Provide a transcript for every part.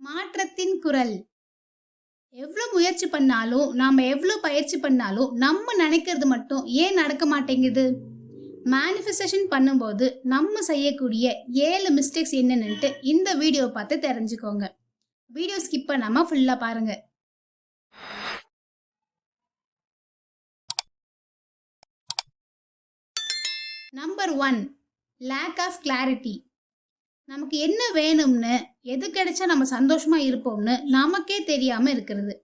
மாற்றத்தின் குரல். எவ்வளோ முயற்சி பண்ணாலும் நாம் எவ்வளோ பயிற்சி பண்ணாலும் நம்ம நினைக்கிறது மட்டும் ஏன் நடக்க மாட்டேங்குது? மேனிஃபெஸ்டேஷன் பண்ணும்போது நம்ம செய்யக்கூடிய ஏழு மிஸ்டேக்ஸ் என்னென்னுட்டு இந்த வீடியோ பார்த்து தெரிஞ்சுக்கோங்க. வீடியோ ஸ்கிப் பண்ணாமல் ஃபுல்லாக பாருங்க. Number one lack of clarity நமக்கு என்ன வேணும்னு எது கிடைச்சா நம்ம சந்தோஷமா இருப்போம்னு நமக்கே தெரியாம இருக்கிறது.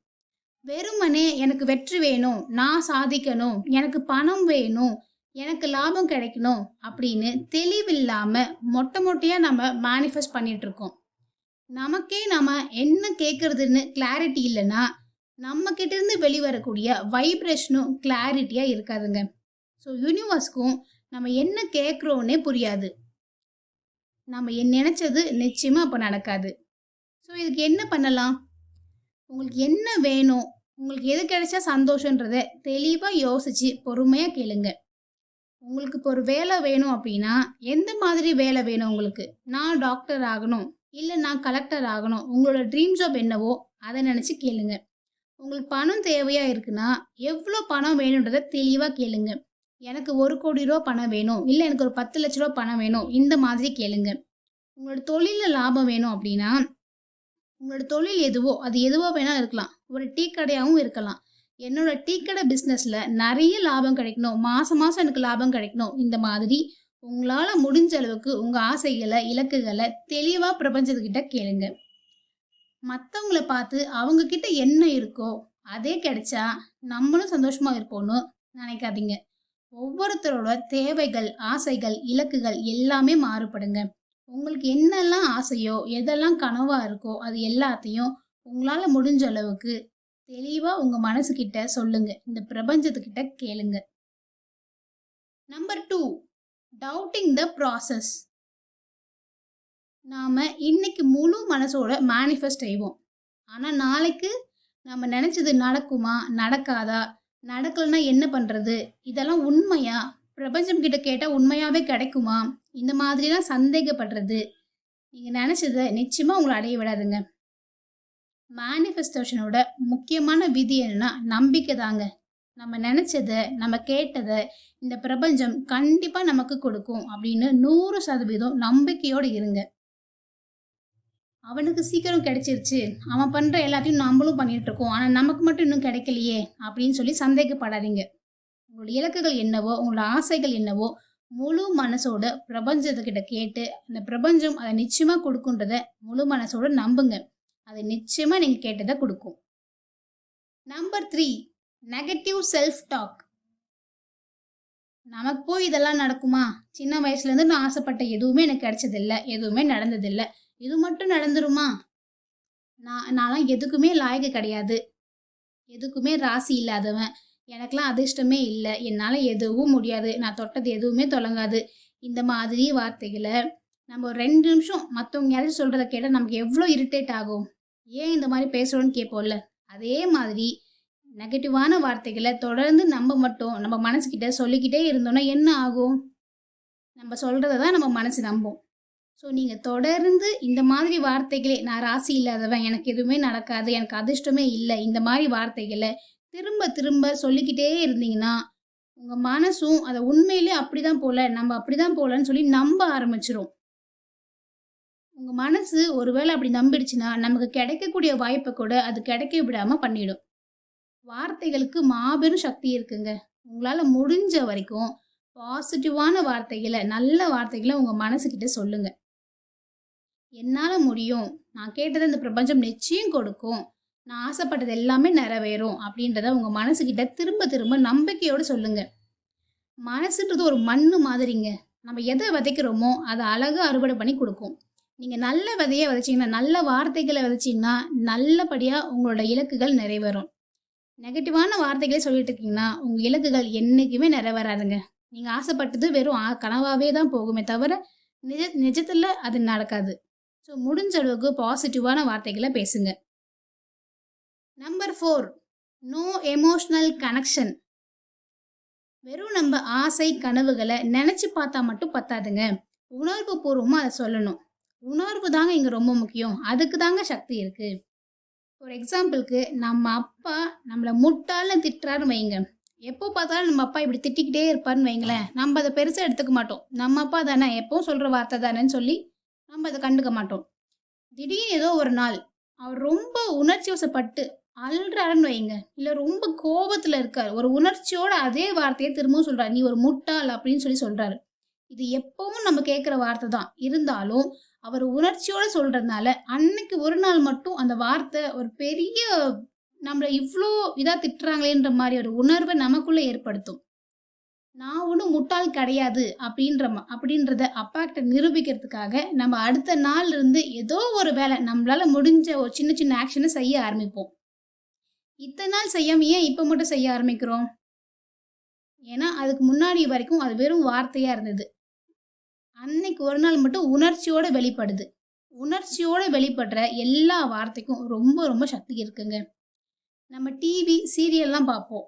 வெறுமனே எனக்கு வெற்றி வேணும் நான் சாதிக்கணும் எனக்கு பணம் வேணும் எனக்கு லாபம் கிடைக்கணும் அப்படின்னு தெளிவில்லாம மொட்டை மொட்டையா நம்ம மேனிஃபெஸ்ட் பண்ணிட்டு இருக்கோம். நமக்கே நம்ம என்ன கேட்கறதுன்னு கிளாரிட்டி இல்லைன்னா நம்ம கிட்ட இருந்து வெளிவரக்கூடிய வைப்ரேஷனும் கிளாரிட்டியா இருக்காதுங்க. ஸோ யூனிவர்ஸ்க்கும் நம்ம என்ன கேட்குறோன்னே புரியாது. நம்ம என் நினச்சது நிச்சயமாக அப்போ நடக்காது. ஸோ இதுக்கு என்ன பண்ணலாம்? உங்களுக்கு என்ன வேணும்? உங்களுக்கு எது கிடைச்சா சந்தோஷன்றத தெளிவாக யோசிச்சு பொறுமையாக கேளுங்க. உங்களுக்கு இப்போ ஒரு வேலை வேணும் அப்படின்னா எந்த மாதிரி வேலை வேணும் உங்களுக்கு? நான் டாக்டர் ஆகணும் இல்லை நான் கலெக்டர் ஆகணும் உங்களோட ட்ரீம் ஜாப் என்னவோ அதை நினச்சி கேளுங்க. உங்களுக்கு பணம் தேவையாக இருக்குன்னா எவ்வளோ பணம் வேணுன்றதை தெளிவாக கேளுங்க. எனக்கு ஒரு கோடி ரூபா பணம் வேணும் இல்லை எனக்கு ஒரு பத்து லட்ச ரூபா பணம் வேணும் இந்த மாதிரி கேளுங்க. உங்களோட தொழிலில் லாபம் வேணும் அப்படின்னா உங்களோட தொழில் எதுவோ அது எதுவோ வேணாலும் இருக்கலாம். ஒரு டீ கடையாகவும் இருக்கலாம். என்னோட டீ கடை பிஸ்னஸில் நிறைய லாபம் கிடைக்கணும். மாதம் மாதம் எனக்கு லாபம் கிடைக்கணும். இந்த மாதிரி உங்களால் முடிஞ்ச அளவுக்கு உங்கள் ஆசைகளை இலக்குகளை தெளிவாக பிரபஞ்சத்துக்கிட்ட கேளுங்க. மற்றவங்கள பார்த்து அவங்கக்கிட்ட என்ன இருக்கோ அதே கிடைச்சா நம்மளும் சந்தோஷமாக இருப்போம்னு நினைக்காதீங்க. ஒவ்வொருத்தரோட தேவைகள் ஆசைகள் இலக்குகள் எல்லாமே மாறுபடுங்க. உங்களுக்கு என்னெல்லாம் ஆசையோ எதெல்லாம் கனவா இருக்கோ அது எல்லாத்தையும் உங்களால முடிஞ்ச அளவுக்கு தெளிவா உங்க மனசுக்கிட்ட சொல்லுங்க. இந்த பிரபஞ்சத்துக்கிட்ட கேளுங்க. Number two doubting the process நாம இன்னைக்கு முழு மனசோட மேனிஃபெஸ்ட் செய்வோம். ஆனா நாளைக்கு நம்ம நினைச்சது நடக்குமா நடக்காதா நடக்கலைன்னா என்ன பண்றது? இதெல்லாம் உண்மையா? பிரபஞ்சம் கிட்ட கேட்டா உண்மையாவே கிடைக்குமா? இந்த மாதிரிலாம் சந்தேகப்படுறது. நீங்க நினச்சதை நிச்சயமா உங்களை அடைய விடாதுங்க. மேனிஃபெஸ்டேஷனோட முக்கியமான விதி என்னன்னா நம்பிக்கை தாங்க. நம்ம நினச்சதை நம்ம கேட்டதை இந்த பிரபஞ்சம் கண்டிப்பா நமக்கு கொடுக்கும் அப்படின்னு நூறு சதவீதம் நம்பிக்கையோடு இருங்க. அவனுக்கு சீக்கிரம் கிடைச்சிருச்சு. அவன் பண்ணுற எல்லாத்தையும் நம்மளும் பண்ணிட்டு இருக்கோம் நமக்கு மட்டும் இன்னும் கிடைக்கலையே அப்படின்னு சொல்லி சந்தேகப்படாதீங்க. உங்களோட இலக்குகள் என்னவோ உங்களோட ஆசைகள் என்னவோ முழு மனசோட பிரபஞ்சத்துக்கிட்ட கேட்டு அந்த பிரபஞ்சம் அதை நிச்சயமாக கொடுக்குன்றத முழு மனசோட நம்புங்க. அது நிச்சயமாக நீங்கள் கேட்டதை கொடுக்கும். Number three negative self talk நமக்கு போய் இதெல்லாம் நடக்குமா? சின்ன வயசுலேருந்து நான் ஆசைப்பட்ட எதுவுமே எனக்கு கிடைச்சதில்ல எதுவுமே நடந்ததில்லை. இது மட்டும் நடந்துருமா? நான் நான்லாம் எதுக்குமே லாயக்கு கிடையாது. எதுக்குமே ராசி இல்லாதவன். எனக்கெலாம் அதிர்ஷ்டமே இல்லை. என்னால் எதுவும் முடியாது. நான் தொட்டது எதுவுமே தொடங்காது. இந்த மாதிரி வார்த்தைகளை நம்ம ஒரு ரெண்டு நிமிஷம் மற்றவங்க யாராவது சொல்கிறத கேட்டால் நமக்கு எவ்வளோ இரிட்டேட் ஆகும்? ஏன் இந்த மாதிரி பேசுகிறோன்னு கேட்போம்ல அதே மாதிரி நெகட்டிவான வார்த்தைகளை தொடர்ந்து நம்ம மட்டும் நம்ம மனசுக்கிட்ட சொல்லிக்கிட்டே இருந்தோம்னா என்ன ஆகும்? நம்ம சொல்கிறத தான் நம்ம மனசு நம்பும். ஸோ நீங்கள் தொடர்ந்து இந்த மாதிரி வார்த்தைகளே நான் ராசி இல்லாதவன் எனக்கு எதுவுமே நடக்காது எனக்கு அதிர்ஷ்டமே இல்லை இந்த மாதிரி வார்த்தைகளை திரும்ப திரும்ப சொல்லிக்கிட்டே இருந்தீங்கன்னா உங்கள் மனசும் அதை உண்மையிலே அப்படிதான் போல நம்ம அப்படிதான் போலன்னு சொல்லி நம்ப ஆரம்பிச்சிரும். உங்கள் மனசு ஒருவேளை அப்படி நம்பிடுச்சுன்னா நமக்கு கிடைக்கக்கூடிய வாய்ப்பை கூட அது கிடைக்க விடாமல் பண்ணிடும். வார்த்தைகளுக்கு மாபெரும் சக்தி இருக்குங்க. உங்களால் முடிஞ்ச வரைக்கும் பாசிட்டிவான வார்த்தைகளை நல்ல வார்த்தைகளை உங்கள் மனசுக்கிட்ட சொல்லுங்கள் என்னால் முடியும். நான் கேட்டதை இந்த பிரபஞ்சம் நிச்சயம் கொடுக்கும். நான் ஆசைப்பட்டது எல்லாமே நிறைவேறும் அப்படின்றத உங்கள் மனசுக்கிட்ட திரும்ப திரும்ப நம்பிக்கையோடு சொல்லுங்க. மனசுன்றது ஒரு மண்ணு மாதிரிங்க. நம்ம எதை விதைக்கிறோமோ அதை அழகாக அறுவடை பண்ணி கொடுக்கும். நீங்கள் நல்ல விதையை விதைச்சிங்கன்னா நல்ல வார்த்தைகளை விதைச்சிங்கன்னா நல்லபடியாக உங்களோட இலக்குகள் நிறைவேறும். நெகட்டிவான வார்த்தைகளே சொல்லிட்டு இருக்கீங்கன்னா உங்கள் இலக்குகள் என்றைக்குமே நிறைவேறாதுங்க. நீங்கள் ஆசைப்பட்டது வெறும் கனவாகவே கனவாவே தான் போகுமே தவிர நிஜ நிஜத்தில் அது நடக்காது. ஸோ முடிஞ்ச அளவுக்கு பாசிட்டிவான வார்த்தைகளை பேசுங்க. Number four no emotional connection வெறும் நம்ம ஆசை கனவுகளை நினச்சி பார்த்தா மட்டும் பத்தாதுங்க. உணர்வு பூர்வமாக அதை சொல்லணும். உணர்வு தாங்க இங்கே ரொம்ப முக்கியம். அதுக்கு தாங்க சக்தி இருக்கு. ஒரு எக்ஸாம்பிளுக்கு நம்ம அப்பா நம்மளை முட்டாலும் திட்டுறாருன்னு வைங்க. எப்போ பார்த்தாலும் நம்ம அப்பா இப்படி திட்டிக்கிட்டே இருப்பாருன்னு வைங்களேன். நம்ம அதை பெருசாக எடுத்துக்க மாட்டோம். நம்ம அப்பா தானே எப்பவும் சொல்கிற வார்த்தை தானேன்னு சொல்லி நம்ம அதை கண்டுக்க மாட்டோம். திடீர்னு ஏதோ ஒரு நாள் அவர் ரொம்ப உணர்ச்சி வசப்பட்டு அல்றாருன்னு வைங்க. இல்லை ரொம்ப கோபத்தில் இருக்கார். ஒரு உணர்ச்சியோட அதே வார்த்தையை திரும்பவும் சொல்றாரு. நீ ஒரு முட்டாள் அப்படின்னு சொல்லி சொல்றாரு. இது எப்பவும் நம்ம கேட்குற வார்த்தை தான். இருந்தாலும் அவர் உணர்ச்சியோட சொல்றதுனால அன்னைக்கு ஒரு நாள் மட்டும் அந்த வார்த்தை ஒரு பெரிய நம்மளை இவ்வளோ இதாக திட்டுறாங்களேன்ற மாதிரி ஒரு உணர்வை நமக்குள்ள ஏற்படுத்தும். நான் ஒன்றும் முட்டாள் கிடையாது அப்படின்ற அப்படின்றத அப்பா கிட்ட நிரூபிக்கிறதுக்காக நம்ம அடுத்த நாள் இருந்து ஏதோ ஒரு வேலை நம்மளால முடிஞ்ச ஒரு சின்ன சின்ன ஆக்ஷனை செய்ய ஆரம்பிப்போம். இத்தனை நாள் செய்யாம ஏன் இப்போ மட்டும் செய்ய ஆரம்பிக்கிறோம்? ஏன்னா அதுக்கு முன்னாடி வரைக்கும் அது வெறும் வார்த்தையா இருந்தது. அன்னைக்கு ஒரு நாள் மட்டும் உணர்ச்சியோட வெளிப்படுது. உணர்ச்சியோட வெளிப்படுற எல்லா வார்த்தைக்கும் ரொம்ப ரொம்ப சக்தி இருக்குங்க. நம்ம டிவி சீரியல்லாம் பார்ப்போம்.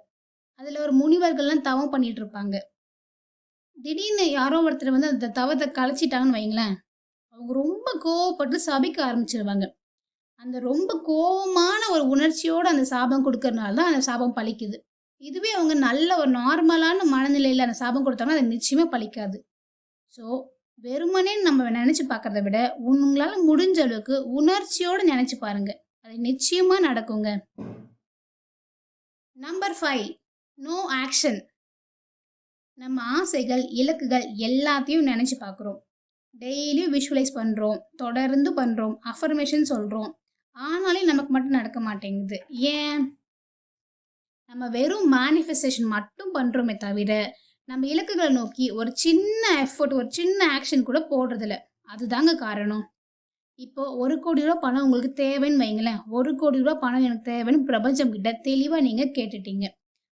அதில் ஒரு முனிவர்கள்லாம் தவம் பண்ணிட்டு இருப்பாங்க திடீர்னு யாரோ ஒருத்தர் வந்து அந்த தவத்தை கலைச்சிட்டாங்கன்னு வைங்களேன் அவங்க ரொம்ப கோவப்பட்டு சபிக்க ஆரம்பிச்சிருவாங்க. அந்த ரொம்ப கோவமான ஒரு உணர்ச்சியோடு அந்த சாபம் கொடுக்கறனால தான் அந்த சாபம் பழிக்குது. இதுவே அவங்க நல்ல ஒரு நார்மலான மனநிலையில் அந்த சாபம் கொடுத்தாங்கன்னா அது நிச்சயமாக பழிக்காது. ஸோ வெறுமனே நம்ம நினச்சி பார்க்கறத விட உங்களால் முடிஞ்ச அளவுக்கு உணர்ச்சியோடு நினச்சி பாருங்க. அது நிச்சயமாக நடக்குங்க. Number five. நோ ஆக்ஷன் நம்ம ஆசைகள் இலக்குகள் எல்லாத்தையும் நினச்சி பார்க்குறோம் டெய்லியும் விஷுவலைஸ் பண்ணுறோம் தொடர்ந்து பண்ணுறோம் அஃபர்மேஷன் சொல்கிறோம் ஆனாலே நமக்கு மட்டும் நடக்க மாட்டேங்குது. ஏன்? நம்ம வெறும் மேனிஃபெஸ்டேஷன் மட்டும் பண்ணுறோமே தவிர நம்ம இலக்குகளை நோக்கி ஒரு சின்ன எஃபர்ட் ஒரு சின்ன ஆக்ஷன் கூட போடுறதில்ல. அதுதாங்க காரணம். இப்போ ஒரு கோடி ரூபா பணம் உங்களுக்கு தேவைன்னு வைங்களேன். ஒரு கோடி ரூபா பணம் எனக்கு தேவைன்னு பிரபஞ்சம் கிட்ட தெளிவாக நீங்கள் கேட்டுட்டீங்க.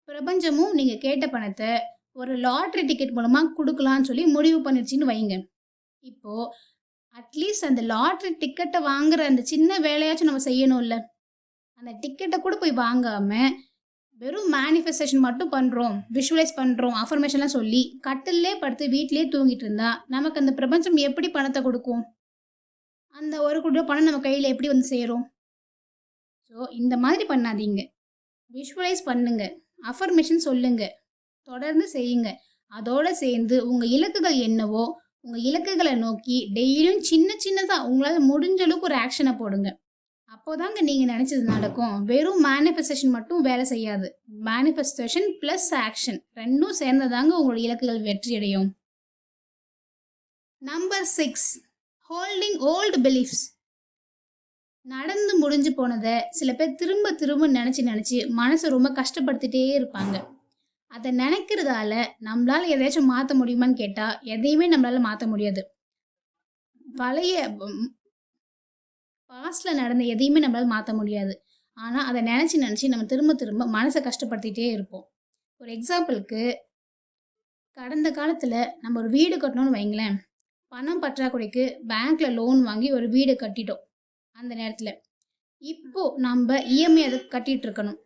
பிரபஞ்சமும் நீங்கள் கேட்ட பணத்தை ஒரு லாட்ரி டிக்கெட் மூலமாக கொடுக்கலான்னு சொல்லி முடிவு பண்ணிடுச்சின்னு வைங்க. இப்போ அட்லீஸ்ட் அந்த லாட்ரி டிக்கெட்டை வாங்குற அந்த சின்ன வேலையாச்சும் நம்ம செய்யணும்ல. அந்த டிக்கெட்டை கூட போய் வாங்காம வெறும் மேனிஃபெஸ்டேஷன் மட்டும் பண்ணுறோம் விஷுவலைஸ் பண்ணுறோம் அஃபர்மேஷன்லாம் சொல்லி கட்டிலே படுத்து வீட்டிலே தூங்கிட்டு இருந்தா நமக்கு அந்த பிரபஞ்சம் எப்படி பணத்தை கொடுக்கும்? அந்த ஒரு கோடி ரூபாய் பணம் நம்ம கையில் எப்படி வந்து சேரும்? ஸோ இந்த மாதிரி பண்ணாதீங்க. விஷுவலைஸ் பண்ணுங்க. அஃபர்மேஷன் சொல்லுங்க. தொடர்ந்து செய்யுங்க. அதோட சேர்ந்து உங்கள் இலக்குகள் என்னவோ உங்கள் இலக்குகளை நோக்கி டெய்லியும் சின்ன சின்னதாக உங்களால் முடிஞ்ச அளவுக்கு ஒரு ஆக்ஷனை போடுங்க. அப்போதாங்க நீங்கள் நினச்சது நடக்கும். வெறும் மேனிஃபெஸ்டேஷன் மட்டும் வேலை செய்யாது. மேனிஃபெஸ்டேஷன் ப்ளஸ் ஆக்ஷன் ரெண்டும் சேர்ந்ததாங்க உங்களோட இலக்குகள் வெற்றி அடையும். Number six holding old beliefs நடந்து முடிஞ்சு போனதை சில பேர் திரும்ப திரும்ப நினச்சி நினச்சி மனசை ரொம்ப கஷ்டப்படுத்திட்டே இருப்பாங்க. அதை நினைக்கிறதால நம்மளால் எதையாச்சும் மாற்ற முடியுமான்னு கேட்டால் எதையுமே நம்மளால் மாற்ற முடியாது. பழைய பாஸ்டில் நடந்த எதையுமே நம்மளால் மாற்ற முடியாது. ஆனால் அதை நினச்சி நினச்சி நம்ம திரும்ப திரும்ப மனசை கஷ்டப்படுத்திட்டே இருப்போம். ஒரு எக்ஸாம்பிளுக்கு கடந்த காலத்தில் நம்ம ஒரு வீடு கட்டணும்னு வைங்களேன். பணம் பற்றாக்குறைக்கு பேங்க்ல லோன் வாங்கி ஒரு வீடு கட்டிட்டோம். அந்த நேரத்தில். இப்போ நம்ம இஎம்ஐ அதை கட்டிட்டு இருக்கணும்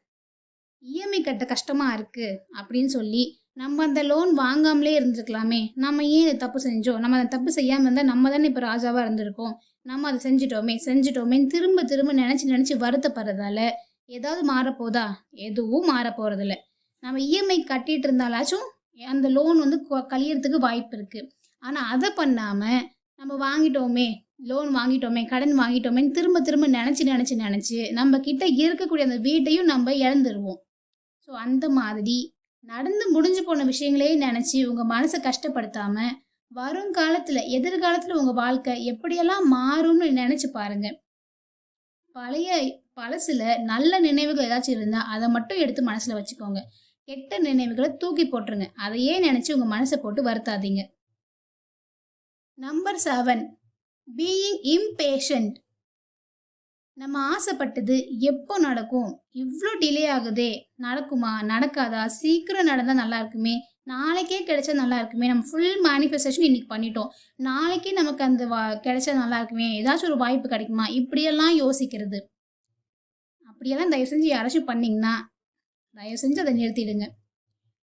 இஎம்ஐ கட்ட கஷ்டமாக இருக்கு அப்படின்னு சொல்லி நம்ம அந்த லோன் வாங்காமலே இருந்திருக்கலாமே. நம்ம ஏன் இந்த தப்பு செஞ்சோம்? நம்ம அந்த தப்பு செய்யாமல் இருந்தால் நம்ம தானே இப்போ ராஜாவாக இருந்திருக்கோம். நம்ம அதை செஞ்சிட்டோமே செஞ்சிட்டோமேன்னு திரும்ப திரும்ப நினச்சி நினச்சி வருத்தப்படுறதால ஏதாவது மாறப்போதா? எதுவும் மாறப்போகிறதில்ல நம்ம இஎம்ஐ கட்டிட்டு இருந்தாலாச்சும் அந்த லோன் வந்து கொ- கழியறதுக்கு வாய்ப்பு இருக்குது ஆனால் அதை பண்ணாமல் நம்ம வாங்கிட்டோமே லோன் வாங்கிட்டோமே கடன் வாங்கிட்டோமே திரும்ப திரும்ப நினச்சி நினச்சி நினச்சி நம்ம கிட்ட இருக்கக்கூடிய அந்த வீட்டையும் நம்ம இழந்துருவோம். ஸோ அந்த மாதிரி நடந்து முடிஞ்சு போன விஷயங்களையே நினச்சி உங்கள் மனசை கஷ்டப்படுத்தாம வருங்காலத்தில் எதிர்காலத்தில் உங்கள் வாழ்க்கை எப்படியெல்லாம் மாறும்னு நினச்சி பாருங்க. பழைய பழசில் நல்ல நினைவுகள் ஏதாச்சும் இருந்தால் அதை மட்டும் எடுத்து மனசில் வச்சுக்கோங்க. கெட்ட நினைவுகளை தூக்கி போட்டுருங்க. அதையே நினச்சி உங்கள் மனசை போட்டு வருத்தாதீங்க. நம்பர் செவன் பீயிங் இம்பேஷண்ட் நம்ம ஆசைப்பட்டது எப்போ நடக்கும்? இவ்வளோ டிலே ஆகுதே. நடக்குமா? நடக்காதா? சீக்கிரம் நடந்தால் நல்லா இருக்குமே. நாளைக்கே கிடைச்சா நல்லா இருக்குமே. நம்ம ஃபுல் மேனிஃபெஸ்டேஷன் இன்னைக்கு பண்ணிட்டோம். நாளைக்கே நமக்கு அந்த வா கிடைச்சா நல்லா இருக்குமே. ஏதாச்சும் ஒரு வாய்ப்பு கிடைக்குமா? இப்படியெல்லாம் யோசிக்கிறது. அப்படியெல்லாம் தயவு செஞ்சு யாராச்சும் பண்ணிங்கன்னா தயவு செஞ்சு அதை நிறுத்திடுங்க.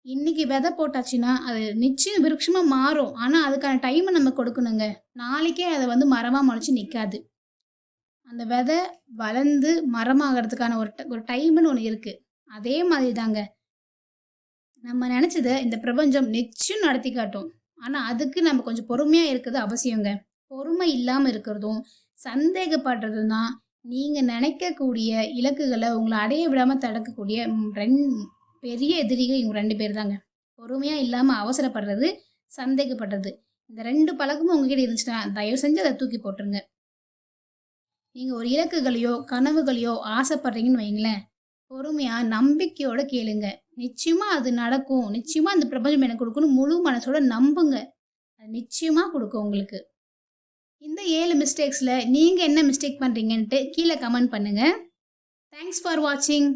இன்னைக்கு விதை போட்டாச்சுன்னா அது நிச்சயம் விருட்சமாக மாறும். ஆனால் அதுக்கான டைமை நம்ம கொடுக்கணுங்க. நாளைக்கே அதை வந்து மரமாக முளைச்சி நிற்காது அந்த விதை வளர்ந்து மரமாகறதுக்கான ஒரு ஒரு டைம்னு ஒன்று இருக்குது அதே மாதிரி தாங்க நம்ம நினச்சதை இந்த பிரபஞ்சம் நிச்சயம் நடத்தி காட்டும். ஆனால் அதுக்கு நம்ம கொஞ்சம் பொறுமையாக இருக்கிறது அவசியங்க. பொறுமை இல்லாமல் இருக்கிறதும் சந்தேகப்படுறதும் தான் நீங்கள் நினைக்கக்கூடிய இலக்குகளை உங்களை அடைய விடாமல் தடுக்கக்கூடிய ரெண் பெரிய எதிரிகள் இவங்க ரெண்டு பேர் தாங்க பொறுமையாக இல்லாமல் அவசரப்படுறது சந்தேகப்படுறது. இந்த ரெண்டு பழக்கமும் உங்ககிட்ட இருந்துச்சுன்னா தயவு செஞ்சு அதை தூக்கி போட்டுருங்க. நீங்கள் ஒரு இலக்குகளையோ கனவுகளையோ ஆசைப்படுறீங்கன்னு வைங்களேன் பொறுமையாக நம்பிக்கையோட கேளுங்க. நிச்சயமாக அது நடக்கும். நிச்சயமாக அந்த பிரபஞ்சம் எனக்கு கொடுக்கணும் முழு மனசோட நம்புங்க. அது நிச்சயமாக கொடுக்கும் உங்களுக்கு. இந்த ஏழு மிஸ்டேக்ஸில் நீங்கள் என்ன மிஸ்டேக் பண்ணுறீங்கன்ட்டு கீழே கமெண்ட் பண்ணுங்கள் தேங்க்ஸ் ஃபார் வாட்சிங்